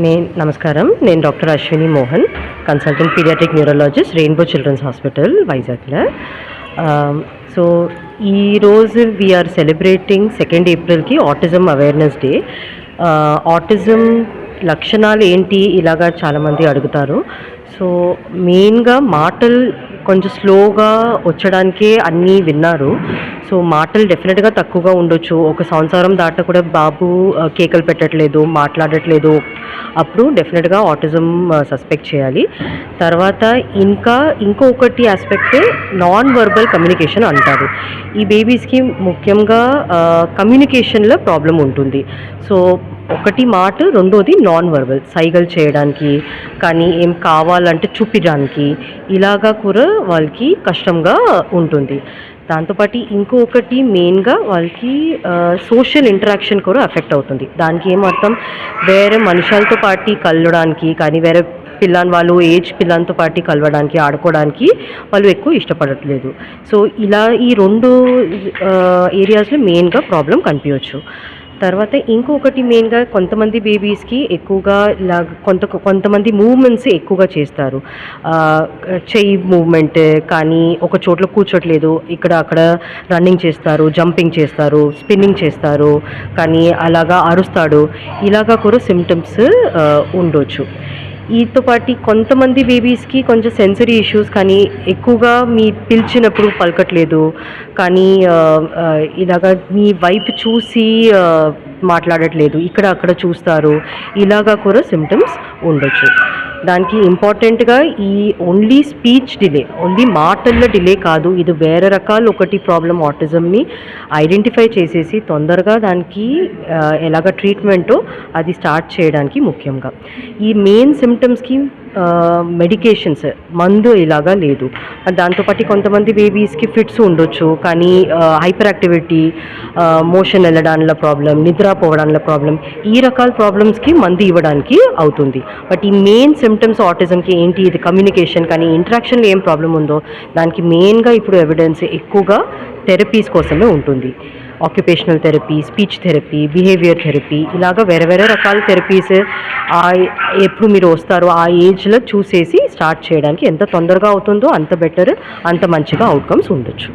నేను నమస్కారం. నేను doctor Ashwini Mohan consultant paediatric neurologist Rainbow Children's Hospital వైజాగ్లో. సో ఈరోజు వీఆర్ సెలబ్రేటింగ్ సెకండ్ ఏప్రిల్కి ఆటిజం అవేర్నెస్ డే ఆటిజం లక్షణాలు ఏంటి ఇలాగా చాలామంది అడుగుతారు. సో మెయిన్గా మాటలు కొంచెం స్లోగా వచ్చడానికే అన్నీ విన్నారు. సో మాటలు డెఫినెట్గా తక్కువగా ఉండొచ్చు. ఒక సంవత్సరం దాట కూడా బాబు కేకలు పెట్టట్లేదు మాట్లాడట్లేదు. అప్పుడు డెఫినెట్గా ఆటిజం సస్పెక్ట్ చేయాలి. తర్వాత ఇంకా ఇంకొకటి ఆస్పెక్టే నాన్ వర్బల్ కమ్యూనికేషన్ అంటారు. ఈ బేబీస్కి ముఖ్యంగా కమ్యూనికేషన్లో ప్రాబ్లం ఉంటుంది. సో ఒకటి మాట రెండోది నాన్ వర్బల్ సైగలు చేయడానికి కానీ ఏం కావాలంటే చూపించడానికి ఇలాగా కూడా వాళ్ళకి కష్టంగా ఉంటుంది. దాంతోపాటు ఇంకొకటి మెయిన్గా వాళ్ళకి సోషల్ ఇంటరాక్షన్ కూడా ఎఫెక్ట్ అవుతుంది. దానికి ఏమర్థం? వేరే మనుషులతో పాటు కలవడానికి కానీ వేరే పిల్లని వాళ్ళు ఏజ్ పిల్లలతో పాటు కలవడానికి ఆడుకోవడానికి వాళ్ళు ఎక్కువ ఇష్టపడట్లేదు. సో ఇలా ఈ రెండు ఏరియాస్లో మెయిన్గా ప్రాబ్లం కనిపించవచ్చు. తర్వాత ఇంకొకటి మెయిన్గా కొంతమంది బేబీస్కి ఎక్కువగా ఇలా కొంత కొంతమంది మూమెంట్స్ ఎక్కువగా చేస్తారు. చెయ్యి మూమెంట్ కానీ ఒక చోట్ల కూర్చోట్లేదు ఇక్కడ అక్కడ రన్నింగ్ చేస్తారు జంపింగ్ చేస్తారు స్పిన్నింగ్ చేస్తారు కానీ అలాగా అరుస్తాడు. ఇలాగా కూడా సిమ్టమ్స్ ఉండొచ్చు. వీటితో పాటు కొంతమంది బేబీస్కి కొంచెం సెన్సరీ ఇష్యూస్ కానీ ఎక్కువగా మీ పిలిచినప్పుడు పలకట్లేదు. కానీ ఇలాగ ఇలాగా మీ వైపు చూసి మాట్లాడట్లేదు. ఇక్కడ అక్కడ చూస్తారు. ఇలాగా కూడా సిమ్టమ్స్ ఉండొచ్చు. దానికి ఇంపార్టెంట్గా ఈ ఓన్లీ స్పీచ్ డిలే ఓన్లీ మాటల్లో డిలే కాదు. ఇది వేరే రకాల ఒకటి ప్రాబ్లం ఆటిజంని ఐడెంటిఫై చేసేసి తొందరగా దానికి ఎలాగ ట్రీట్మెంటో అది స్టార్ట్ చేయడానికి ముఖ్యంగా. ఈ మెయిన్ సిమ్టమ్స్కి మెడికేషన్స్ మందు ఇలాగా లేదు. దాంతోపాటు కొంతమంది బేబీస్కి ఫిట్స్ ఉండొచ్చు కానీ హైపర్ యాక్టివిటీ మోషన్ వెళ్ళడానిలో ప్రాబ్లం నిద్రపోవడంలో ప్రాబ్లం ఈ రకాల ప్రాబ్లమ్స్కి మందు ఇవ్వడానికి అవుతుంది. బట్ ఈ మెయిన్ సిమ్టమ్స్ ఆటిజంకి ఏంటి ఇది కమ్యూనికేషన్ కానీ ఇంటరాక్షన్లో ఏం ప్రాబ్లం ఉందో దానికి మెయిన్గా ఇప్పుడు ఎవిడెన్స్ ఎక్కువగా థెరపీస్ కోసమే ఉంటుంది. Occupational therapy speech therapy behaviour therapy ఇలాగ వేరే వేరే రకాల థెరపీస్ ఎప్పుడు మీరు వస్తారో ఆ ఏజ్లో చూసేసి స్టార్ట్ చేయడానికి ఎంత తొందరగా అవుతుందో అంత బెటర్ అంత మంచిగా అవుట్కమ్స్ ఉండొచ్చు.